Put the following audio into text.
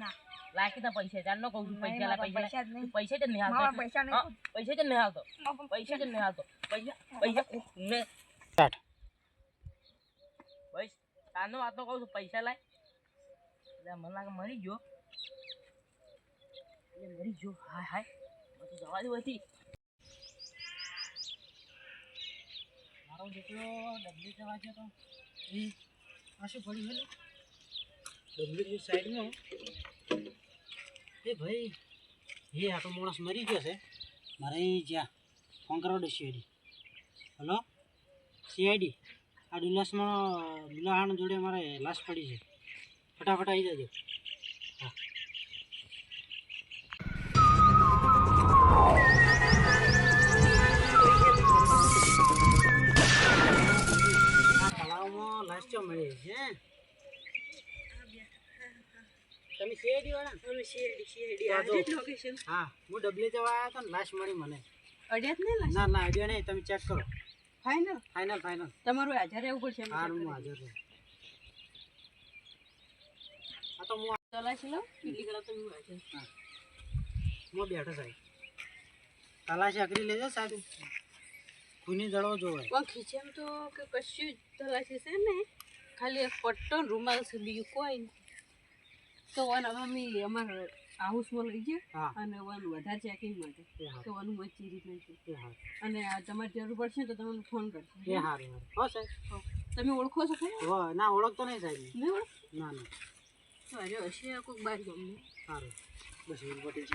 કીધા પૈસા ચાલ નો કહું છું પૈસા લા પૈસા પૈસા જ નહીં. હાલતો. પૈસા નહીં. પૈસા જ નહીં આવતો પૈસા જ નહીં આવતો પૈસા પૈસા ને સ્ટાર્ટ ભાઈ તાનો વાતો કહું છું પૈસા લાય. એટલે મને લાગે મરી ગયો. એટલે મરી ગયો. હાય હાય. બધું જવા દે હતી મારો દીકરો ડબલી જવા ગયો તો. એ આ શું પડ્યું ડબલી સાઈડમાં. એ ભાઈ, એ આટો માણસ મરી ગયો છે. મારે જ્યાં ફોન સીઆઈડી. હલો? સીઆઈડી, આ ડુલાસમાં ડુલાહાણ જોડે મારે લાશ પડી છે. ફટાફટ આવી જજો. હા. તળાવમાં લાશ ચો મળી છે. શેરડી, તલાશી અકરી લેજો સાહેબ ખૂની જળવો જોવે પણ ખીચામાં તો કે કશું તલાશી છે ને? ખાલી પટ્ટો રૂમાલ છે બીજું કોઈ નહીં. તો વન હવે અમે અમારા હાઉસમાં લઈ ગયા અને ઓન વધારે ચેકિંગ માટે. તો વન મચી રીતના છે. અને આ તમારે જરૂર પડશે તો તમને ફોન કરશે એ હા હા. સાહેબ. તમે ઓળખો છો ખરા? હો ના ઓળખતો નહીં સાહેબ. નહીં ઓળખ ના ના. અરે હશે કોઈક બાર ગમે સારું. બસ એવું પટી છે